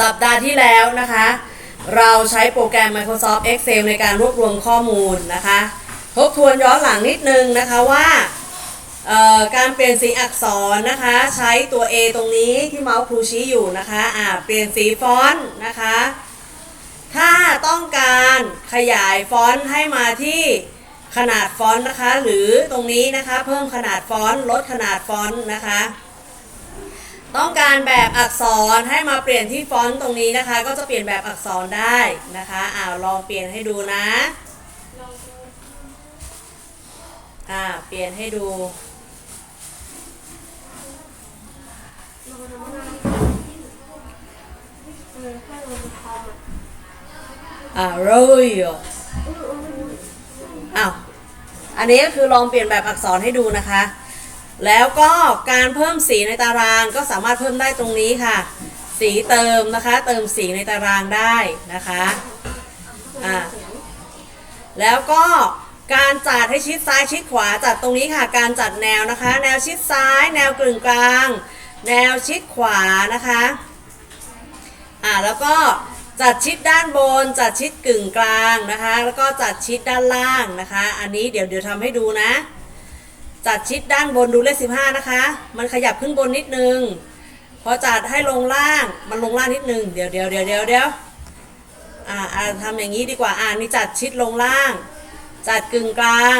สัปดาห์ที่แล้วนะคะ เราใช้โปรแกรม Microsoft Excel ในการรวบรวมข้อมูลนะคะ ทบทวนย้อนหลังนิดนึงนะคะว่าการเปลี่ยนสีอักษรนะคะ ใช้ตัว A ตรงนี้ที่เมาส์ครูชี้อยู่นะคะอ่าเปลี่ยนสีฟอนต์นะคะ ถ้าต้องการขยายฟอนต์ให้มาที่ขนาดฟอนต์นะคะ หรือตรงนี้นะคะ เพิ่มขนาดฟอนต์ลดขนาดฟอนต์นะคะ ต้องการแบบอักษรให้มาเปลี่ยนที่ฟอนต์ตรงนี้นะคะ ก็จะเปลี่ยนแบบอักษรได้นะคะอ้าวลองเปลี่ยนให้ดูนะอ่าเปลี่ยนให้ดูอ่าโรยอ้าวอันนี้ก็คือลองเปลี่ยนแบบอักษรให้ดูนะคะ แล้วก็การเพิ่มสีในตารางก็สามารถเพิ่มได้ตรงนี้ค่ะ สีเติมนะคะ เติมสีในตารางได้นะคะอ่าแล้วก็การจัดให้ชิดซ้ายชิดขวาจัดตรงนี้ค่ะ การจัดแนวนะคะ แนวชิดซ้าย แนวกึ่งกลาง แนวชิดขวานะคะอ่าแล้วก็จัดชิดด้านบน จัดชิดกึ่งกลางนะคะ แล้วก็จัดชิดด้านล่างนะคะ อันนี้เดี๋ยวเดี๋ยวทำให้ดูนะ จัดชิดด้านบนดูเลข15นะคะ มันขยับขึ้นบนนิดนึง พอจัดให้ลงล่าง มันลงล่างนิดนึง เดี๋ยวเดี๋ยวเดี๋ยวเดี๋ยวเดี๋ยวอ่าทำอย่างนี้ดีกว่า อ่านี่จัดชิดลงล่าง จัดกึ่งกลาง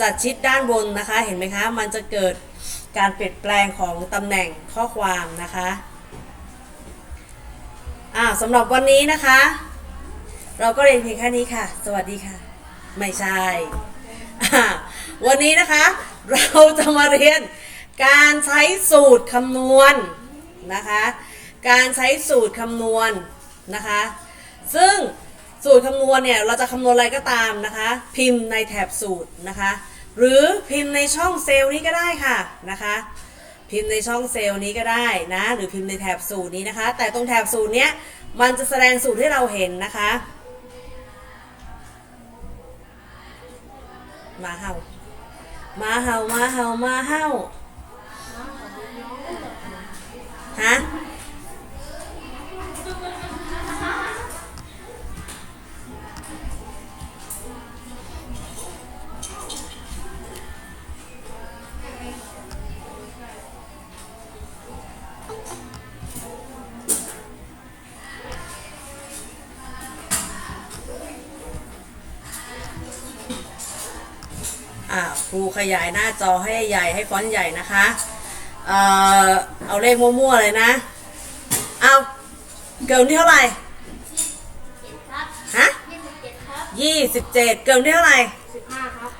จัดชิดด้านบนนะคะ เห็นไหมคะ มันจะเกิดการเปลี่ยนแปลงของตำแหน่งข้อความนะคะอ่าสำหรับวันนี้นะคะ เราก็เรียนเพียงแค่นี้ค่ะ สวัสดีค่ะ ไม่ใช่อ่า วันนี้นะคะ เราจะมาเรียนการใช้สูตรคำนวณนะคะ การใช้สูตรคำนวณนะคะ ซึ่งสูตรคำนวณเนี่ยเราจะคำนวณอะไรก็ตามนะคะ พิมพ์ในแถบสูตรนะคะ หรือพิมพ์ในช่องเซลล์นี้ก็ได้ค่ะนะคะพิมพ์ในช่องเซลล์นี้ก็ได้นะหรือพิมพ์ในแถบสูตรนี้นะคะ แต่ตรงแถบสูตรเนี้ยมันจะแสดงสูตรให้เราเห็นนะคะ มาเห่า มาเห่ามาเห่ามาเห่าฮะ รูขยายหน้าจอให้ใหญ่ให้ฟอนต์ใหญ่นะคะเอ่อเอาเลขมั่วๆเลยนะ เอาเกินที่เท่าไหร่ครับฮะยี่สิบเจ็ดครับยี่สิบเจ็ดเกินที่เท่าไหร่สิบห้าครับ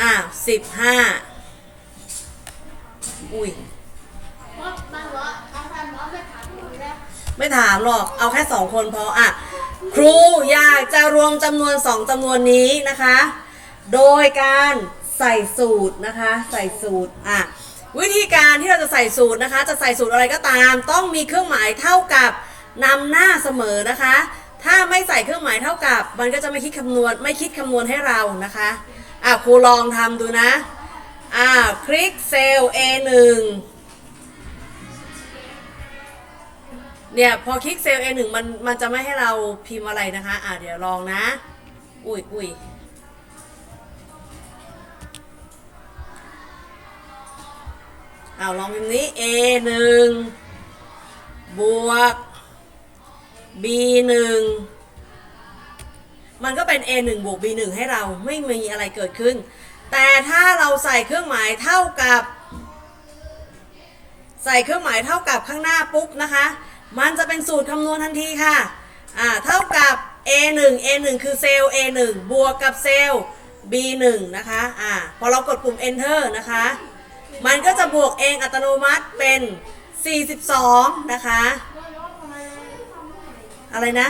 อ้าวสิบห้าอุ้ยเพราะบางร้อยบางพันร้อยไม่ถามผมแล้วไม่ถามหรอก เอาแค่สองคนพออะ ครูอยากจะรวมจำนวนสองจำนวนนี้นะคะ โดยการ ใส่สูตรนะคะ ใส่สูตรอะวิธีการที่เราจะใส่สูตรนะคะ จะใส่สูตรอะไรก็ตาม ต้องมีเครื่องหมายเท่ากับนำหน้าเสมอนะคะ ถ้าไม่ใส่เครื่องหมายเท่ากับ มันก็จะไม่คิดคำนวณไม่คิดคำนวณให้เรานะคะอะครูลองทำดูนะอ่าคลิกเซลล์ A1 เนี่ยพอคลิกเซลล์ A1 มันมันจะไม่ให้เราพิมพ์อะไรนะคะ อ่าเดี๋ยวลองนะ อุ้ยอุ้ย เอาลองพิมพ์นี้ A1 บวก B1 มันก็เป็น A1 บวก B1 ให้เราไม่มีอะไรเกิดขึ้น แต่ถ้าเราใส่เครื่องหมายเท่ากับ ใส่เครื่องหมายเท่ากับข้างหน้าปุ๊บนะคะ มันจะเป็นสูตรคำนวณทันทีค่ะอ่าเท่ากับ A1 A1 คือเซลล์ A1 บวกกับเซลล์ B1 นะคะอ่าพอเรากดปุ่ม Enter นะคะ มันก็จะบวกเองอัตโนมัติเป็น 42 นะคะ อะไรนะ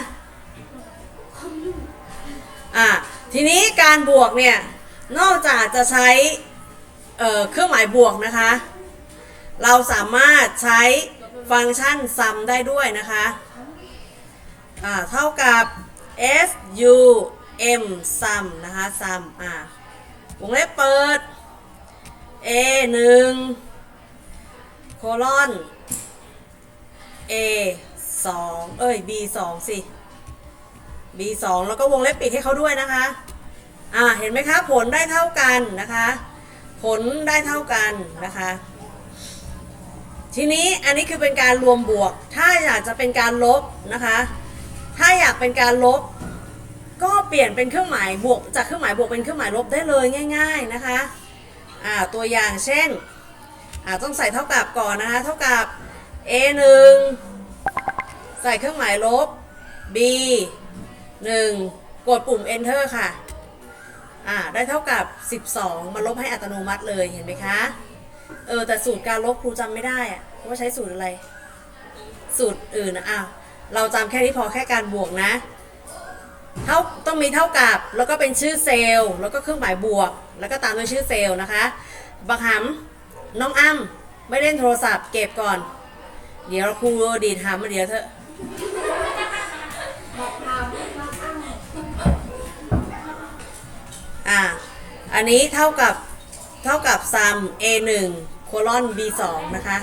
อ่าทีนี้การบวกเนี่ย นอกจากจะใช้เเครื่องหมายบวกนะคะ เราสามารถใช้ฟังก์ชัน sum ได้ด้วยนะคะ อ่า เท่ากับ s u m sum นะคะ sum อ่าวงเล็บเปิด a 1 colon a 2เอ้ย b 2สิ b 2แล้วก็วงเล็บปิดให้เขาด้วยนะคะ อ่า เห็นไหมคะ ผลได้เท่ากันนะคะ ผลได้เท่ากันนะคะ ทีนี้อันนี้คือเป็นการรวมบวก ถ้าอยากจะเป็นการลบนะคะ ถ้าอยากเป็นการลบ ก็เปลี่ยนเป็นเครื่องหมายบวก จากเครื่องหมายบวกเป็นเครื่องหมายลบได้เลยง่าย ๆนะคะ อ่าตัวอย่างเช่นอ่าต้องใส่เท่ากับก่อนนะคะ เท่ากับ a 1ใส่เครื่องหมายลบ b 1กดปุ่ม enter ค่ะอ่าได้เท่ากับ 12มาลบให้อัตโนมัติเลยเห็นไหมคะ เออ แต่สูตรการลบครูจำไม่ได้อะว่าใช้สูตรอะไร สูตรอื่นนะอ้าวเราจำแค่นี้พอแค่การบวกนะ เท่าต้องมีเท่ากับแล้วก็เป็นชื่อเซลล์แล้วก็เครื่องหมายบวก แล้วก็ตามด้วยชื่อเซลล์นะคะบักหำน้องอ้ำไม่เล่นโทรศัพท์เก็บก่อน เดี๋ยวครูดีดหำมาเดี๋ยวเถอะอ่าอันนี้เท่ากับเท่ากับ sum a 1 colon b 2นะคะ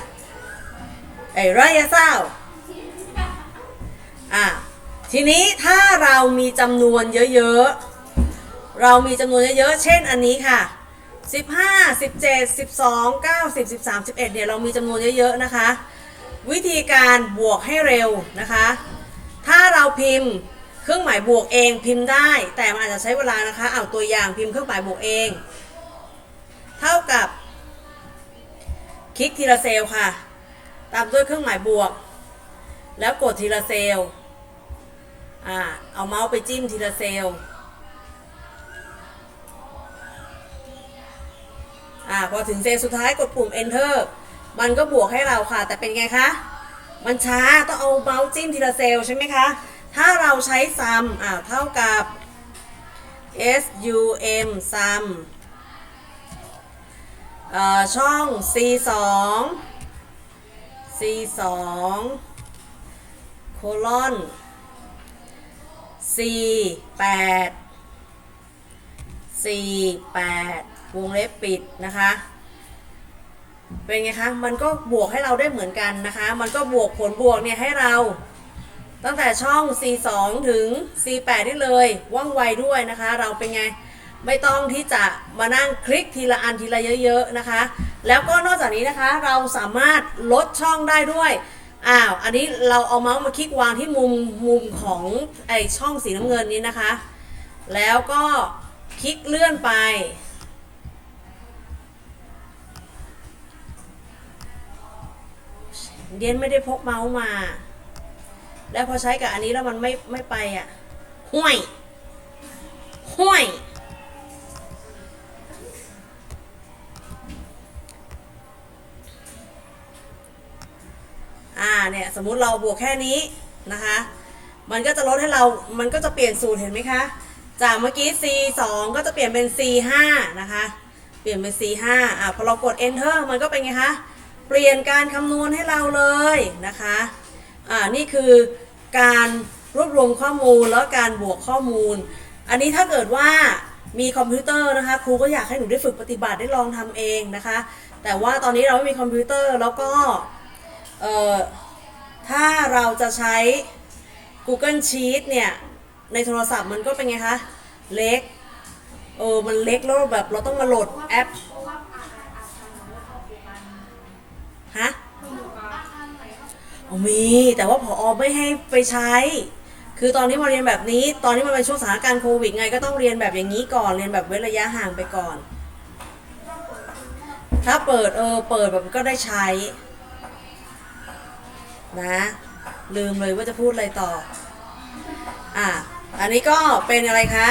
ไอ้ไรยะเศร้าอ่า ทีนี้ถ้าเรามีจำนวนเยอะๆ เรามีจำนวนเยอะๆ เช่นอันนี้ค่ะ 15 17 12 9 10 13 11เนี่ยเรามีจำนวนเยอะๆ นะคะ วิธีการบวกให้เร็วนะคะ ถ้าเราพิมพ์เครื่องหมายบวกเองพิมพ์ได้ แต่มันอาจจะใช้เวลานะคะ เอาตัวอย่างพิมพ์เครื่องหมายบวกเอง เท่ากับคลิกทีละเซลล์ค่ะ ตามด้วยเครื่องหมายบวก แล้วกดทีละเซลล์ อ่าเอาเมาส์ไปจิ้มทีละเซลล์อ่าพอถึงเซลล์สุดท้ายกดปุ่ม enter มันก็บวกให้เราค่ะ แต่เป็นไงคะ มันช้าต้องเอาเมาส์จิ้มทีละเซลล์ใช่ไหมคะ ถ้าเราใช้ sum อ่าเท่ากับ sum sum ช่อง c 2 c 2 colon c 8 c 8วงเล็บปิดนะคะ เป็นไงคะ มันก็บวกให้เราได้เหมือนกันนะคะ มันก็บวกผลบวกเนี่ยให้เรา ตั้งแต่ช่อง c 2 ถึง c 8ได้เลย ว่องไวด้วยนะคะ เราเป็นไง ไม่ต้องที่จะมานั่งคลิกทีละอันทีละเยอะๆนะคะ แล้วก็นอกจากนี้นะคะ เราสามารถลดช่องได้ด้วย อ้าว อันนี้เราเอาเมาส์มาคลิกวางที่มุมมุมของไอช่องสีน้ำเงินนี้นะคะ แล้วก็คลิกเลื่อนไป เดียนไม่ได้พกเมาส์มา แล้วพอใช้กับอันนี้แล้วมันไม่ไม่ไปอะ ห่วย ห่วย มมุติเราบวกแค่นี้นะคะ มันก็จะลดให้เรา มันก็จะเปลี่ยนสูตรเห็นไหมคะ จากเมื่อกี้ c 2ก็จะเปลี่ยนเป็น c 5นะคะ เปลี่ยนเป็น c 5อะพอเรากด enter มันก็เป็นไงคะ เปลี่ยนการคำนวณให้เราเลยนะคะ อ่า นี่คือการรวบรวมข้อมูลแล้วการบวกข้อมูล อันนี้ถ้าเกิดว่ามีคอมพิวเตอร์นะคะ ครูก็อยากให้หนูได้ฝึกปฏิบัติได้ลองทำเองนะคะ แต่ว่าตอนนี้เราไม่มีคอมพิวเตอร์แล้วก็ เอ่อ ถ้าเราจะใช้ Google Sheet เนี่ย ในโทรศัพท์มันก็เป็นไงคะ เล็ก เออ มันเล็กแล้วแบบเราต้องมาโหลดแอปฮะมี แต่ว่าพออไม่ให้ไปใช้ คือตอนนี้มาเรียนแบบนี้ ตอนนี้มันเป็นช่วงสถานการณ์โควิดไง ก็ต้องเรียนแบบอย่างนี้ก่อน เรียนแบบเว้นระยะห่างไปก่อน ถ้าเปิดเออ เปิดแบบก็ได้ใช้ นะ ลืมเลยว่าจะพูดอะไรต่อ อะ อันนี้ก็เป็นอะไรคะ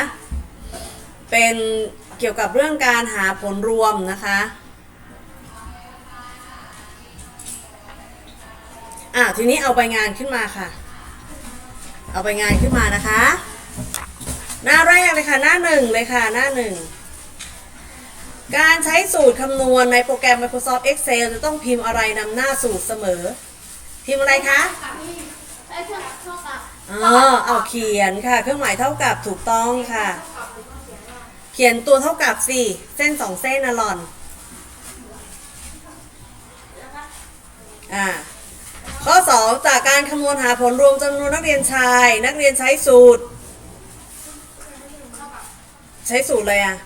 เป็นเกี่ยวกับเรื่องการหาผลรวมนะคะ อะ ทีนี้เอาใบงานขึ้นมาค่ะ เอาใบงานขึ้นมานะคะ หน้าแรกเลยค่ะ หน้าหนึ่งเลยค่ะ หน้าหนึ่งการใช้สูตรคำนวณในโปรแกรม Microsoft Excel จะต้องพิมพ์อะไรนำหน้าสูตรเสมอ พิมพ์อะไรคะไอ้เท่าเท่ากับอ๋อเอาเขียนค่ะ เครื่องหมายเท่ากับถูกต้องค่ะ เขียนตัวเท่ากับสิเส้นสองเส้นนะหล่อน อ่า ข้อข้อ2จากการคำนวณหาผลรวมจำนวนนักเรียนชาย นักเรียนใช้สูตร ใช้สูตรเลยอะ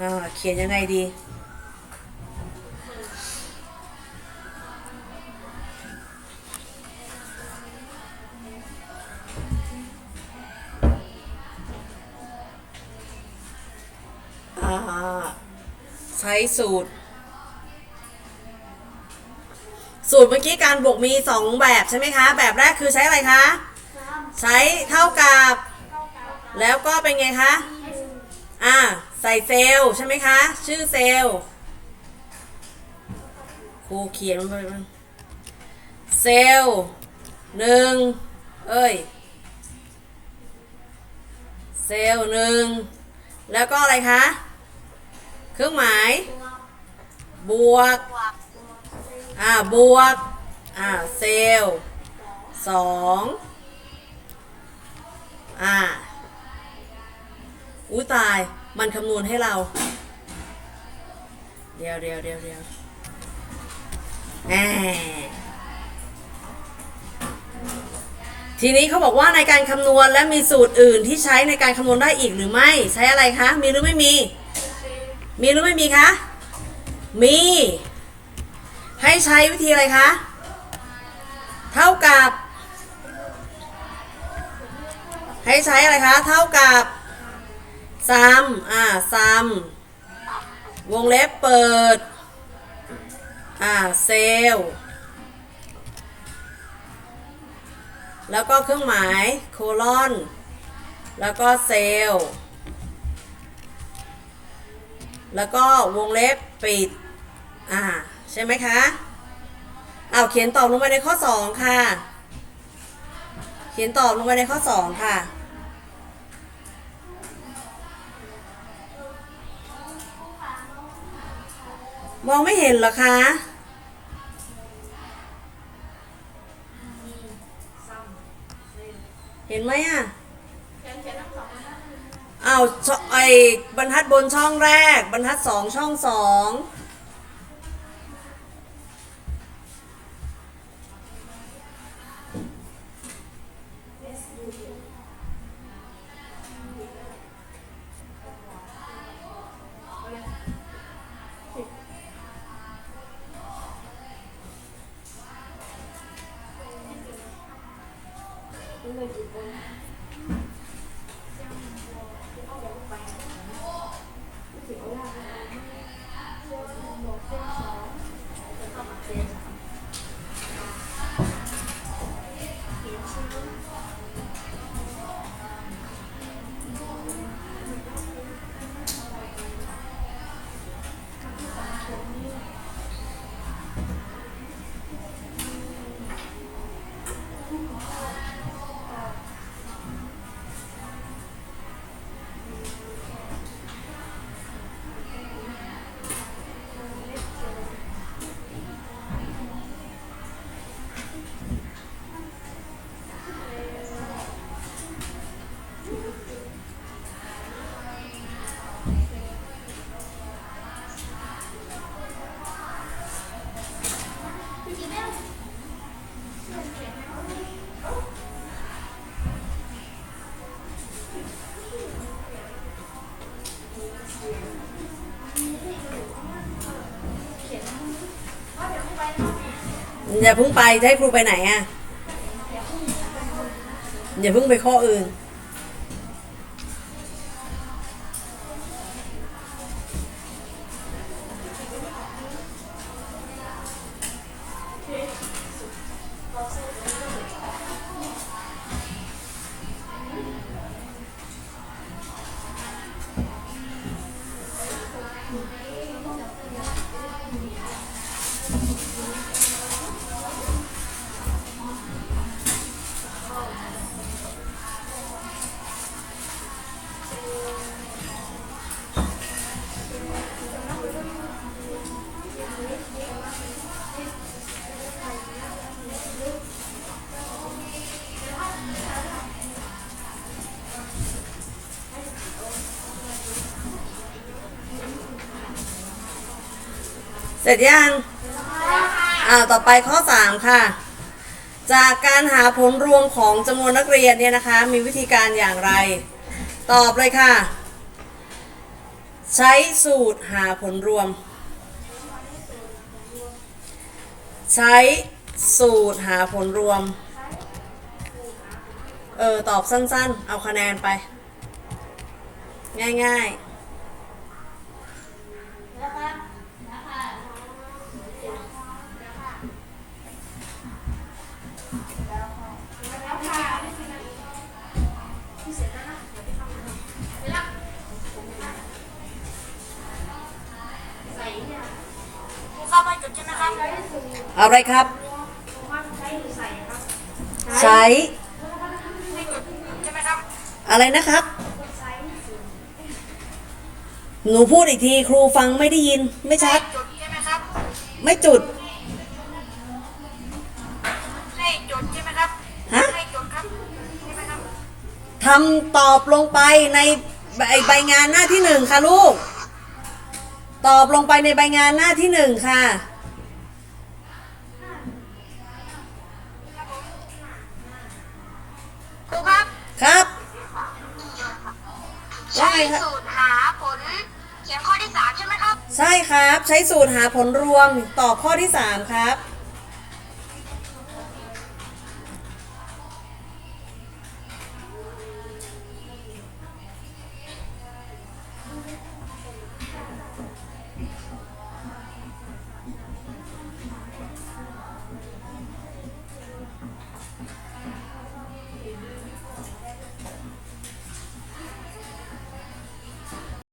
อ่าเขียนยังไงดี ใช้สูตร สูตรเมื่อกี้การบวกมีสองแบบใช่ไหมคะ แบบแรกคือใช้อะไรคะ ใช้เท่ากับเท่ากับ แล้วก็เป็นไงคะ อ่า ใส่เซลล์ใช่ไหมคะ ชื่อเซลล์ครูเขียนมันไปเซลล์หนึ่งเอ้ย เซลล์หนึ่งแล้วก็อะไรคะ เครื่องหมาย บวก อ่า บวก อ่า เซลล์สองอ่า อู้ตาย มันคำนวณให้เรา เดี๋ยวเดี๋ยวเดี๋ยวเดี๋ยวแหมทีนี้เขาบอกว่าในการคำนวณและมีสูตรอื่นที่ใช้ในการคำนวณได้อีกหรือไม่ ใช้อะไรคะ มีหรือไม่มี มีหรือไม่มีคะ มี ให้ใช้วิธีอะไรคะ เท่ากับ ให้ใช้อะไรคะ เท่ากับซัมอ่าซัมวงเล็บเปิด อ่า เซลล์แล้วก็เครื่องหมาย โคลอน แล้วก็เซลล์ แล้วก็วงเล็บปิด อ่า ใช่ไหมคะเอาวเขียนตอบลงไปในข้อ 2 ค่ะ เขียนตอบลงไปในข้อ 2 ค่ะ มองไม่เห็นเหรอคะ ทัดบนช่องแรก บรรทัดสองช่องสอง อย่าเพิ่งไปจะให้ครูไปไหนอะอย่าเพิ่งไปข้ออื่น ร็จยังอ่าต่อไปข้อ 3 ค่ะ จากการหาผลรวมของจำนวนนักเรียนเนี่ยนะคะ มีวิธีการอย่างไร ตอบเลยค่ะ ใช้สูตรหาผลรวม ใช้สูตรหาผลรวม เออ ตอบสั้นๆ เอาคะแนนไป ง่ายๆ อะไรครับ ใช้ใช่ไหมครับอะไรนะครับ หนูพูดอีกทีครูฟังไม่ได้ยินไม่ชัดจุดใช่ไหมครับไม่จุดให้จุดใช่ไหมครับฮะให้จุดครับใช่ไหมครับทำตอบลงไปในใบใบงานหน้าที่หนึ่งค่ะลูก ตอบลงไปในใบงานหน้าที่หนึ่งค่ะ ครับครับ ใช้ว่าไงครับสูตรหาผลเขียนข้อที่สามใช่ไหมครับ ใช่ครับ ใช้สูตรหาผลรวมตอบข้อที่3ครับ